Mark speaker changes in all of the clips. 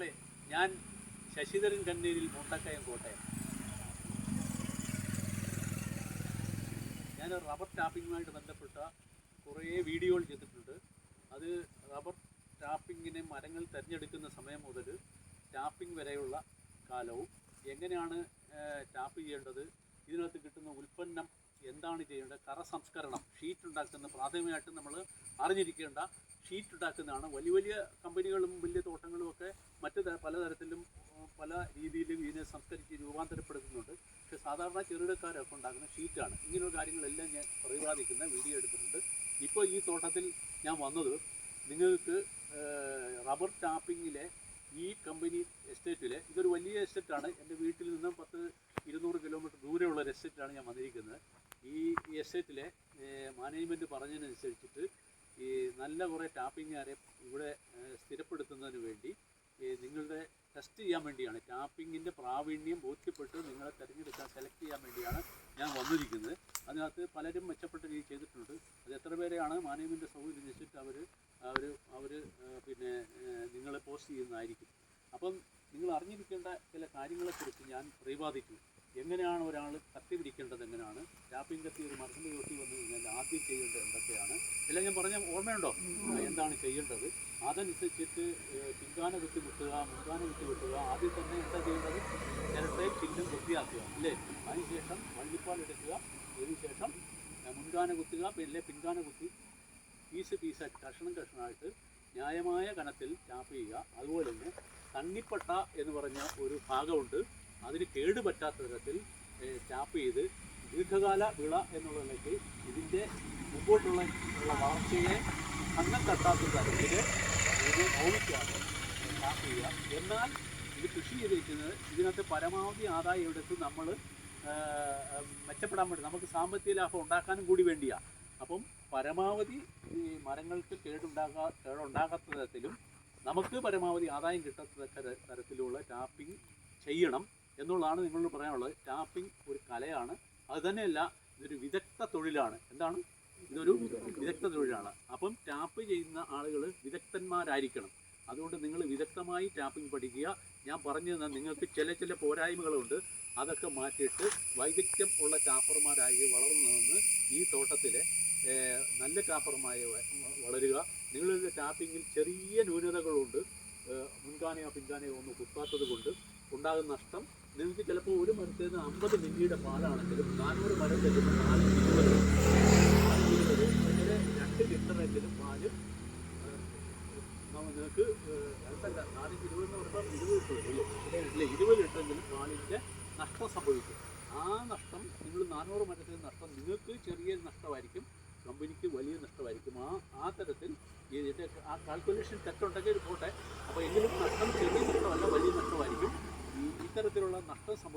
Speaker 1: ഞാൻ ശശിധരൻ കണ്ണീരിൽ മുണ്ടക്കയം കോട്ടയം. ഞാൻ റബ്ബർ ടാപ്പിങ്ങുമായിട്ട് ബന്ധപ്പെട്ട കുറേ വീഡിയോകൾ ചെയ്തിട്ടുണ്ട്. അത് റബ്ബർ ടാപ്പിങ്ങിനെ മരങ്ങൾ തിരഞ്ഞെടുക്കുന്ന സമയം മുതൽ ടാപ്പിംഗ് വരെയുള്ള കാലവും എങ്ങനെയാണ് ടാപ്പ് ചെയ്യേണ്ടത് ഇതിനകത്ത് കിട്ടുന്ന ഉൽപ്പന്നം എന്താണ് ചെയ്യേണ്ടത് കറ സംസ്കരണം ഷീറ്റ് ഉണ്ടാക്കുന്ന പ്രാഥമികമായിട്ട് നമ്മൾ അറിഞ്ഞിരിക്കേണ്ട ഷീറ്റ് ഉണ്ടാക്കുന്നതാണ്. വലിയ വലിയ കമ്പനികളും വലിയ തോട്ടങ്ങളും ഒക്കെ പലതരത്തിലും പല രീതിയിലും ഇതിനെ സംസ്കരിച്ച് രൂപാന്തരപ്പെടുത്തുന്നുണ്ട്. പക്ഷേ സാധാരണ ചെറുകിടക്കാരൊക്കെ ഉണ്ടാക്കുന്ന ഷീറ്റാണ്. ഇങ്ങനെയുള്ള കാര്യങ്ങളെല്ലാം ഞാൻ പ്രതിപാദിക്കുന്ന വീഡിയോ എടുത്തിട്ടുണ്ട്. ഇപ്പോൾ ഈ തോട്ടത്തിൽ ഞാൻ വന്നത് നിങ്ങൾക്ക് റബ്ബർ ടാപ്പിങ്ങിലെ ഈ കമ്പനി എസ്റ്റേറ്റിലെ ഇതൊരു വലിയ എസ്റ്റേറ്റാണ്. എന്റെ വീട്ടിൽ നിന്നും പത്ത് ഇരുന്നൂറ് കിലോമീറ്റർ ദൂരെയുള്ള ഒരു എസ്റ്റേറ്റിലാണ് ഞാൻ വന്നിരിക്കുന്നത്. ഈ എസ്റ്റേറ്റിലെ മാനേജ്മെന്റ് പറഞ്ഞതിനനുസരിച്ചിട്ട് ഈ നല്ല കുറേ ടാപ്പിങ്ങുകാരെ ഇവിടെ സ്ഥിരപ്പെടുത്തുന്നതിന് വേണ്ടി നിങ്ങളുടെ ടെസ്റ്റ് ചെയ്യാൻ വേണ്ടിയാണ്. ടാപ്പിങ്ങിന്റെ പ്രാവീണ്യം ബോധ്യപ്പെട്ട് നിങ്ങളെ തിരഞ്ഞെടുക്കാൻ സെലക്ട് ചെയ്യാൻ വേണ്ടിയാണ് ഞാൻ വന്നിരിക്കുന്നത്. അതിനകത്ത് പലരും മെച്ചപ്പെട്ട രീതി ചെയ്തിട്ടുണ്ട്. അത് എത്ര പേരെയാണ്? മാനേജ്മെന്റ് സൗകര്യം വെച്ചിട്ട് അവർ അവർ അവർ പിന്നെ നിങ്ങളെ പോസ്റ്റ് ചെയ്യുന്നതായിരിക്കും. അപ്പം നിങ്ങൾ അറിഞ്ഞിരിക്കേണ്ട ചില കാര്യങ്ങളെക്കുറിച്ച് ഞാൻ പ്രതിപാദിക്കും എങ്ങനെയാണ് ഒരാൾ കത്തി പിടിക്കേണ്ടത്? എങ്ങനെയാണ്? ടാപ്പിംഗ് കത്തി ഒരു മരത്തിന്റെ ചോട്ടി വന്നു ആദ്യം ചെയ്യേണ്ടത് എന്തൊക്കെയാണ്? ഇല്ല ഞാൻ പറഞ്ഞ ഓർമ്മയുണ്ടോ? എന്താണ് ചെയ്യേണ്ടത്? അതനുസരിച്ചിട്ട് പിൻഗാന കുത്തി കിട്ടുക മുൻഗാന കുത്തി കിട്ടുക ആദ്യം തന്നെ എന്താ ചെയ്യേണ്ടത്? ചിരട്ടയും ചില്ലും വൃത്തിയാക്കുക അല്ലേ? അതിനുശേഷം വള്ളിപ്പാൽ എടുക്കുക അതിനുശേഷം മുൻകാന കുത്തുക പിന്നെ പിൻഗാന കുത്തി പീസ് പീസായിട്ട് കഷ്ണം കഷ്ണമായിട്ട് ന്യായമായ കനത്തിൽ ടാപ്പ് ചെയ്യുക. അതുപോലെ തന്നെ തണ്ണിപ്പട്ട എന്ന് പറഞ്ഞ ഒരു ഭാഗമുണ്ട്. അതിന് കേടുപറ്റാത്ത തരത്തിൽ ടാപ്പ് ചെയ്ത് ദീർഘകാല വിള എന്നുള്ള നിലയ്ക്ക് ഇതിന്റെ മുമ്പോട്ടുള്ള വളർച്ചയെ അന്നം തട്ടാത്ത തരത്തിൽ ഇത് ടാപ്പ് ചെയ്യുക. എന്നാൽ ഇത് കൃഷി ചെയ്തിരിക്കുന്നത് ഇതിനകത്ത് പരമാവധി ആദായം എടുത്ത് നമ്മൾ മെച്ചപ്പെടാൻ വേണ്ടി നമുക്ക് സാമ്പത്തിക ലാഭം ഉണ്ടാക്കാനും കൂടി വേണ്ടിയാണ് അപ്പം പരമാവധി ഈ മരങ്ങൾക്ക് കേടുണ്ടാകാ കേടുണ്ടാകാത്ത തരത്തിലും നമുക്ക് പരമാവധി ആദായം കിട്ടത്തക്ക ത- തരത്തിലുള്ള ടാപ്പിംഗ് ചെയ്യണം എന്നുള്ളതാണ് നിങ്ങളോട് പറയാനുള്ളത്. ടാപ്പിംഗ് ഒരു കലയാണ്. അത് തന്നെയല്ല ഇതൊരു വിദഗ്ധ തൊഴിലാണ്. എന്താണ്? ഇതൊരു വിദഗ്ധ തൊഴിലാണ്. അപ്പം ടാപ്പ് ചെയ്യുന്ന ആളുകൾ വിദഗ്ധന്മാരായിരിക്കണം. അതുകൊണ്ട് നിങ്ങൾ വിദഗ്ധമായി ടാപ്പിംഗ് പഠിക്കുക. ഞാൻ പറഞ്ഞു തന്നാൽ നിങ്ങൾക്ക് ചില ചില പോരായ്മകളുണ്ട്. അതൊക്കെ മാറ്റിയിട്ട് വൈദഗ്ധ്യം ഉള്ള ടാപ്പർമാരായി വളർന്നു നിന്ന് ഈ തോട്ടത്തിലെ നല്ല ടാപ്പർമായി വളരുക. നിങ്ങളുടെ ടാപ്പിങ്ങിൽ ചെറിയ ന്യൂനതകളുണ്ട്. മുൻകാനയോ പിൻകാനയോ ഒന്നും കുത്താത്തത് കൊണ്ട് ഉണ്ടാകുന്ന നഷ്ടം. നിങ്ങൾക്ക് ചിലപ്പോൾ ഒരു മരത്തിൽ നിന്ന് അമ്പത് മില്ലിയുടെ പാലാണെങ്കിലും നാനൂറ് മരം തരുന്ന നാല് ഇരുപത് ഇരുപത് അങ്ങനെ രണ്ട് ലിറ്ററെങ്കിലും പാൽ നിങ്ങൾക്ക് അടുത്തല്ല നാല് ഇരുപത് എന്ന് പറയുമ്പോൾ ഇരുപത് ലിറ്റർ അല്ലേ? ഇല്ല ഇരുപത് ലിറ്ററെങ്കിലും പാലിന്റെ നഷ്ടം സംഭവിക്കും. ആ നഷ്ടം നിങ്ങൾ നാനൂറ് മരത്തിൽ നഷ്ടം നിങ്ങൾക്ക് ചെറിയ നഷ്ടമായിരിക്കും. കമ്പനിക്ക് വലിയ നഷ്ടമായിരിക്കും. ആ ആ തരത്തിൽ ഇതിന്റെ ആ കാൽക്കുലേഷൻ തെറ്റുണ്ടെങ്കിൽ പോട്ടെ. അപ്പോൾ എങ്കിലും നഷ്ടം ചെറിയ നഷ്ടമല്ല വലിയ നഷ്ടമായിരിക്കും.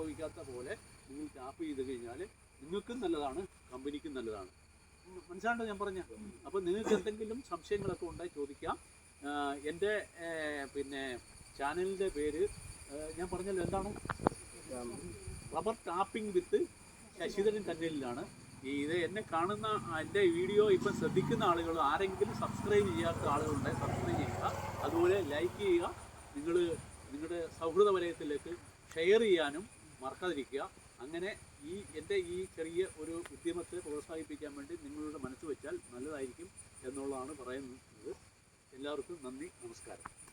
Speaker 1: സംഭവിക്കാത്ത പോലെ നിങ്ങൾ ടാപ്പ് ചെയ്ത് കഴിഞ്ഞാൽ നിങ്ങൾക്കും നല്ലതാണ് കമ്പനിക്കും നല്ലതാണ്. മനസ്സിലാണ്ടോ ഞാൻ പറഞ്ഞ? അപ്പോൾ നിങ്ങൾക്ക് എന്തെങ്കിലും സംശയങ്ങളൊക്കെ ഉണ്ടായി ചോദിക്കാം. എന്റെ പിന്നെ ചാനലിന്റെ പേര് ഞാൻ പറഞ്ഞല്ലോ എന്താണ്? റബ്ബർ ടാപ്പിംഗ് വിത്ത് ശശിധരൻ കന്നലിലാണ് ഈ ഇത് എന്നെ കാണുന്ന എന്റെ വീഡിയോ ഇപ്പം ശ്രദ്ധിക്കുന്ന ആളുകൾ ആരെങ്കിലും സബ്സ്ക്രൈബ് ചെയ്യാത്ത ആളുകളുണ്ടെങ്കിൽ സബ്സ്ക്രൈബ് ചെയ്യുക. അതുപോലെ ലൈക്ക് ചെയ്യുക. നിങ്ങൾ നിങ്ങളുടെ സൗഹൃദ വലയത്തിലേക്ക് ഷെയർ ചെയ്യാനും മറക്കാതിരിക്കുക. അങ്ങനെ ഈ എന്റെ ഈ ചെറിയ ഒരു ഉദ്യമത്തെ പ്രോത്സാഹിപ്പിക്കാൻ വേണ്ടി നിങ്ങളുടെ മനസ്സ് വെച്ചാൽ നല്ലതായിരിക്കും എന്നുള്ളതാണ് പറയുന്നത്. എല്ലാവർക്കും നന്ദി നമസ്കാരം.